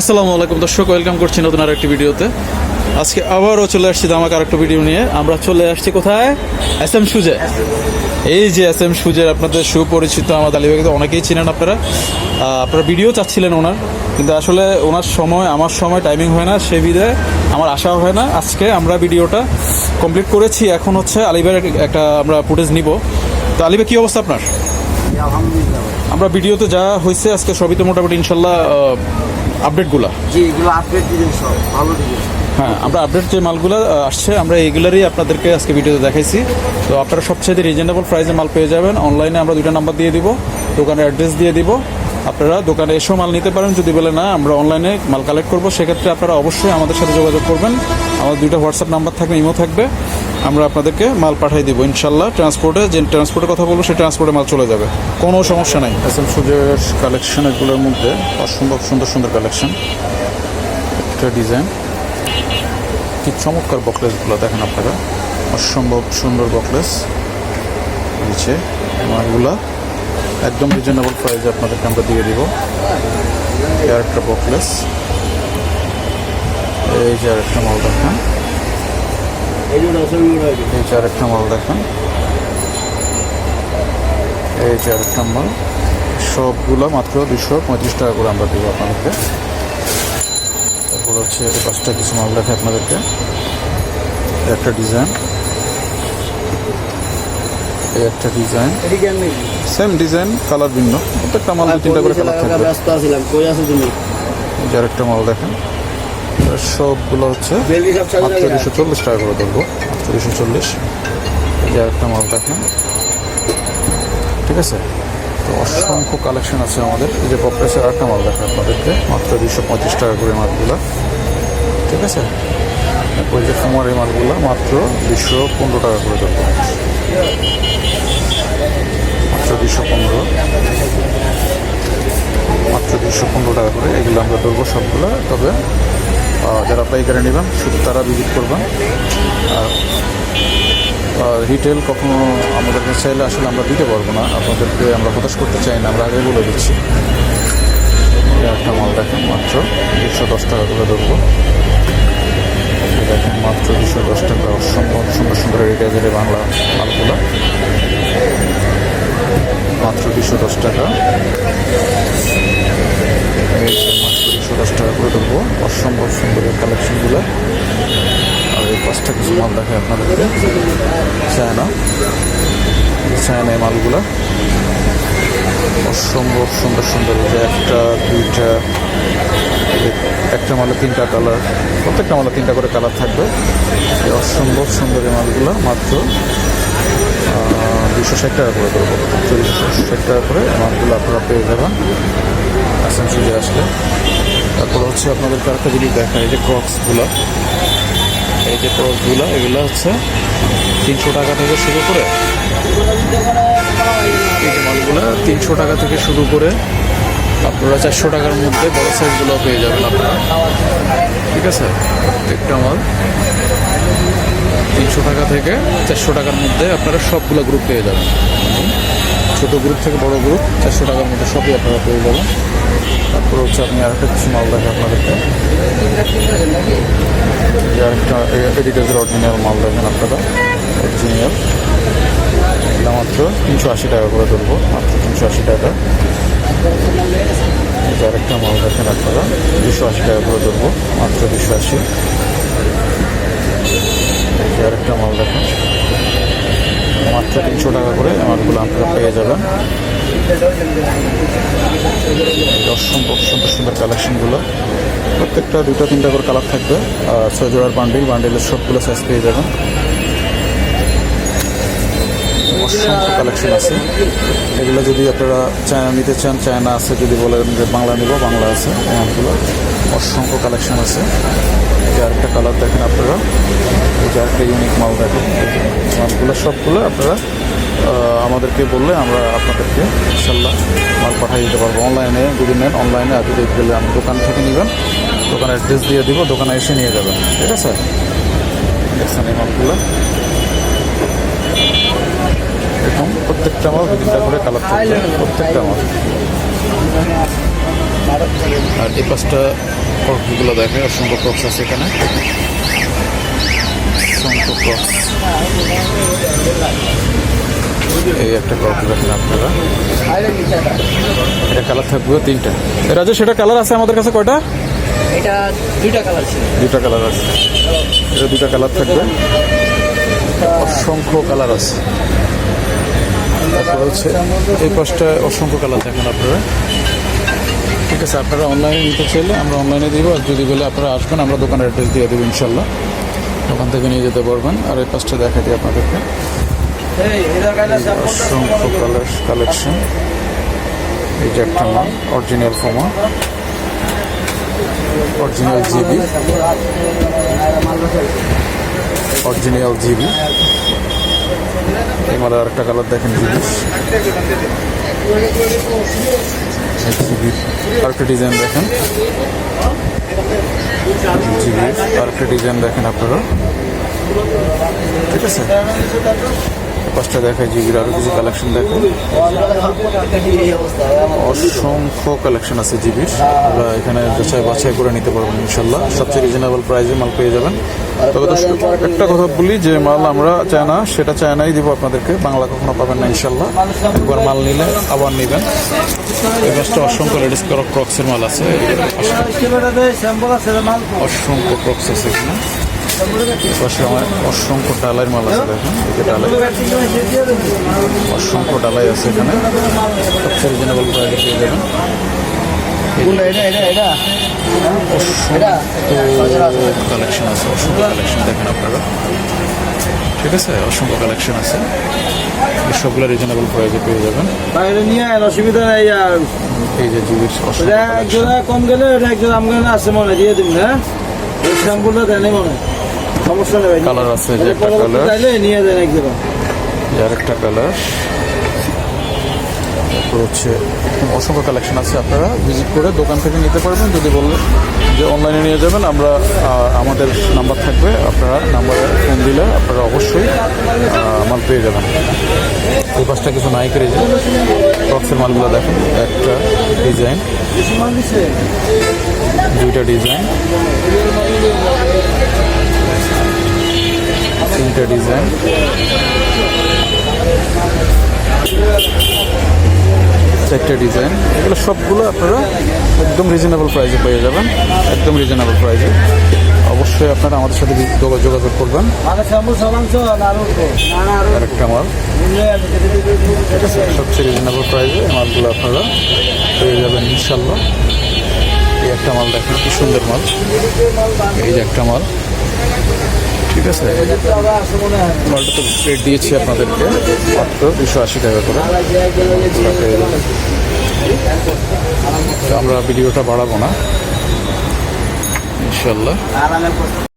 আসসালামু আলাইকুম দর্শক ওয়েলকাম করছি নতুন আর একটি ভিডিওতে। আজকে আবারও চলে আসছি দামাক আর একটা ভিডিও নিয়ে। আমরা চলে আসছি কোথায়? এস এম সুজে এই যে এস এম সুজের আপনাদের সুপরিচিত আমার আলিবাগে তো অনেকেই চিনেন আপনারা। আপনারা ভিডিও চাচ্ছিলেন ওনার কিন্তু আসলে ওনার সময় আমার সময় টাইমিং হয় না সে বিধে আমার আশাও হয় না। আজকে আমরা ভিডিওটা কমপ্লিট করেছি। এখন হচ্ছে আলিবাগের একটা আমরা ফুটেজ নিব। তো আলিবাগ কী অবস্থা আপনার? আমরা ভিডিওতে যা হয়েছে আজকে সবই তো মোটামুটি ইনশাল্লাহ আপডেটগুলা? জি এগুলো আপডেট দিবেন সব ভালো দিবেন। হ্যাঁ আমরা আপডেট যে মালগুলো আসছে আমরা এইগুলারই আপনাদেরকে আজকে ভিডিওতে দেখাইছি। তো আপনারা সবচেয়ে রিজনেবল প্রাইসে মাল পেয়ে যাবেন। অনলাইনে আমরা দুইটা নাম্বার দিয়ে দিব দোকানের অ্যাড্রেস দিয়ে দিব। আপনারা দোকানে এসেও মাল নিতে পারেন যদি বলে না আমরা অনলাইনে মাল কালেক্ট করব। সেক্ষেত্রে আপনারা অবশ্যই আমাদের সাথে যোগাযোগ করবেন। আমাদের দুইটা হোয়াটসঅ্যাপ নাম্বার থাকবে ইমো থাকবে। আমরা আপনাদেরকে মাল পাঠিয়ে দিব, ইনশাল্লাহ। ট্রান্সপোর্টে যে ট্রান্সপোর্টের কথা বলব, সেই ট্রান্সপোর্টে মাল চলে যাবে। কোনো সমস্যা নাই। এস এম সুজের কালেকশনগুলোর মধ্যে অসম্ভব সুন্দর সুন্দর কালেকশন একটা ডিজাইন কি চমৎকার বকলেসগুলো দেখেন আপনারা। অসম্ভব সুন্দর বকলেস নিচে মালগুলা। একদম রিজনেবল প্রাইসে আপনাদেরকে আমরা দিয়ে দিব। এই আরেকটা বকলেস এই যে আর একটা মাল দেখেন। এই যে আরেকটা মাল দেখেন। এই যে আরেকটা মাল সবগুলো মাত্র দুশো পঁয়ত্রিশ টাকা করে আমরা দেবো আপনাদেরকে। তারপর হচ্ছে এই পাঁচটা কিছু মাল দেখে আপনাদেরকে। একটা ডিজাইন এই একটা ডিজাইন সেম ডিজাইন কালার ভিন্ন। প্রত্যেকটা মাল তিনটা করে কালার থাকবে। ব্যস্ত আছিলাম কই আছো তুমি? এই যে আরেকটা মাল দেখেন। সবগুলো হচ্ছে মাত্র দুশো চল্লিশ টাকা করে ধরবো। দুশো চল্লিশ। এই আরেকটা মাল দেখেন। ঠিক আছে? তো অসংখ্য কালেকশন আছে আমাদের। এই যে পপ্রেসের আরেকটা মাল দেখেন আপনাদেরকে। মাত্র দুশো পঁচিশ টাকা করে মালগুলো। ঠিক আছে? এই যে কুমার এই মালগুলো মাত্র দুশো পনেরো টাকা করে ধরবো। মাত্র দুশো পনেরো। মাত্র দুশো পনেরো টাকা করে এগুলো আমরা ধরবো সবগুলো। তবে যারা পাইকারি নেবেন, শুধু তারা ভিজিট করবেন। আর রিটেল কখনো আমাদের কাছে চাইলে আসলে আমরা দিতে পারব না। আপনাদেরকে আমরা হতাশ করতে চাই না, আমরা আগে বলে দিচ্ছি। একটা মাল দেখেন, মাত্র দুশো দশ টাকা করে ধরবো। দেখেন, মাত্র দুশো দশ টাকা। অসম্ভব সুন্দর সুন্দর রিটেলের বাংলা মালগুলো। মাত্র দুশো দশ টাকা। মাত্র দুশো টাকা করে দেবো অসম্ভব সুন্দর কালেকশনগুলো আর এই পাঁচটা কিছু মাল দেখে আপনাদেরকে। চায়না। চায়না এই মালগুলো অসম্ভব সুন্দর সুন্দর যে একটা দুইটা একটা মালে তিনটা কালার, প্রত্যেকটা মালে তিনটা করে কালার থাকবে। অসম্ভব সুন্দর এই মালগুলো, মাত্র দুশো ষাট টাকা করে দেবো দুশো ষাট টাকা করে এই মালগুলো আপনারা পেয়ে যাবেন। আসাম সুজে আসলে। তারপর হচ্ছে আপনাদেরকে আরেকটা জিনিস দেখা এই যে ক্রক্সগুলো এই যে ক্রক্সগুলো এগুলো হচ্ছে তিনশো টাকা থেকে শুরু করে, এই যে মালগুলো তিনশো টাকা থেকে শুরু করে আপনারা চারশো টাকার মধ্যে বড় সাইজগুলো পেয়ে যাবেন আপনারা। ঠিক আছে? একটা মাল তিনশো টাকা থেকে চারশো টাকার মধ্যে আপনারা সবগুলো গ্রুপ পেয়ে যাবেন। ছোটো গ্রুপ থেকে বড় গ্রুপ চারশো টাকার মধ্যে সবই আপনারা পেয়ে যাবেন। তারপর হচ্ছে আপনি আরেকটা কিছু মাল দেখেন আপনাদেরকে। আরেকটা এডিটার্সের অরিজিনাল মাল দেখেন আপনারা। অরিজিনাল এগুলো মাত্র তিনশো আশি টাকা করে ধরবো, মাত্র তিনশো আশি টাকা। আরেকটা মাল দেখেন আপনারা, দুশো আশি টাকা করে ধরবো, মাত্র দুশো আশি। আরেকটা মাল দেখেন মাত্র তিনশো টাকা করে মালগুলো আপনারা পেয়ে যাবেন। অসম্ভব সুন্দর সুন্দর কালেকশনগুলো। প্রত্যেকটা দুটো তিনটা করে কালার থাকবে। ছয় জোড়ার বান্ডিল, বান্ডিলের সবগুলো সাইজ পেয়ে যাবেন। অসংখ্য কালেকশন আছে। এগুলো যদি আপনারা চায়না নিতে চান, চায়না আছে যদি বলেন যে বাংলা নিব, বাংলা আছে এই মালগুলো। অসংখ্য কালেকশন আছে। আরেকটা কালার দেখেন আপনারা। এই যে আরেকটা ইউনিক মাল দেখেন। মালগুলো সবগুলো আপনারা আমাদেরকে বললে আমরা আপনাদেরকে ইনশাল্লাহ মাল পাঠিয়ে দিতে পারব। অনলাইনে যদি নেন অনলাইনে আর যদি গেলে আমি দোকান থেকে নেবেন, দোকানের অ্যাড্রেস দিয়ে দিব, দোকানে এসে নিয়ে যাবেন। ঠিক আছে? দেখছেন এই মালগুলো? এরকম প্রত্যেকটা মাল দু তিনটা করে কালার থাকবে। প্রত্যেকটা মাল। আর এই পাঁচটা ক্রক্সগুলো দেখে অসংখ্য ক্রক্স আছে এখানে। অসংখ্য ক্রক্স এই একটা ক্রক্স দেখেন আপনারা। এটা কালার থাকবে তিনটা। এর আছে সেটা কালার আছে আমাদের কাছে কয়টা? এটা দুইটা কালার ছিল। দুটা কালার আছে। এটা দুটা কালার থাকবে। অসংখ্য কালার আছে। তারপরে হচ্ছে এই পাশটায় অসংখ্য কালার দেখেন আপনারা। ঠিক আছে, আপনারা অনলাইনে নিতে চাইলে আমরা অনলাইনে দিব, আর যদি বলে আপনারা আসবেন, আমরা দোকানের অ্যাড্রেস দিয়ে দেবো ইনশাল্লাহ। ওখান থেকে নিয়ে যেতে পারবেন, আর এই পাশটা দেখা দিই আপনাদেরকে। অসংখ্য কালার কালেকশন এই যে একটা মাল অরিজিনাল ফোমা অরিজিনাল জিবি অরিজিনাল জিবি এবার আর একটা কালার দেখেন জিবি জিবি আরেকটা ডিজাইন দেখেন। জিবি আরেকটা ডিজাইন দেখেন আপনারা। ঠিক আছে? পাঁচটা দেখায় জিবির আরও কিছু কালেকশন দেখেন অসংখ্য কালেকশন আছে জিবির আমরা এখানে যাচাই বাছাই করে নিতে পারবেন ইনশাল্লাহ। সবচেয়ে রিজনেবল প্রাইসে মাল পেয়ে যাবেন। তবে একটা কথা বলি, যে মাল আমরা চাই না, সেটা চায়নাই দিব আপনাদেরকে। বাংলা কখনো পাবেন না ইনশাল্লাহ। একবার মাল নিলে আবার নেবেন। এই পাশটা অসংখ্য লেডিস ক্রক্সের মাল আছে। অসংখ্য ক্রক্স আছে এখানে। অসংখ্য ডালাই মাল আছে দেখেন যে ডালাই। অসংখ্য ডালাই আছে এখানে। সবচেয়ে রিজনেবল প্রাইসে পেয়ে যাবেন। কালেকশন আছে অসংখ্য কালেকশন দেখেন আপনারা। ঠিক আছে অসংখ্য কালেকশন আছে। সবগুলো রিজনেবল প্রাইসে পেয়ে যাবেন। বাইরে নিয়ে আয় অসুবিধা নেই আর। এই যে এটা collection। একজোড়া কম গেলে আম গেলে আছে মনে দিয়ে দিন হ্যাঁ এই শ্যাম্পুটা দেন মনে হয়। নেই কালার আছে যে একটা কালার যার একটা কালার হচ্ছে অসংখ্য কালেকশন আছে আপনারা। ভিজিট করে দোকান থেকে নিতে পারবেন। যদি বললেন যে অনলাইনে নিয়ে যাবেন আমরা আমাদের নাম্বার থাকবে। আপনারা নাম্বারে ফোন দিলে আপনারা অবশ্যই মাল পেয়ে যাবেন। এই পাশটা কিছু নাইকের এই যে টক্সের মালগুলো দেখেন। একটা ডিজাইন দুইটা ডিজাইন তিনটা ডিজাইন চারটে ডিজাইন এগুলো সবগুলো আপনারা একদম রিজনেবল প্রাইসে পেয়ে যাবেন। একদম রিজনেবল প্রাইসে অবশ্যই আপনারা আমাদের সাথে যোগাযোগ করবেন। শ্যাম্পু সাবাংশ আরও না আরও আর একটা মাল সবচেয়ে রিজনেবল প্রাইসে মালগুলো আপনারা পেয়ে যাবেন ইনশাল্লাহ এই একটা মাল দেখেন, কি সুন্দর মাল। এই যে একটা মাল। ঠিক আছে? মালটা তো রেট দিয়েছি আপনাদেরকে, মাত্র দুশো আশি টাকা করে। আমরা ভিডিওটা বাড়াবো না। ইনশাল্লাহ।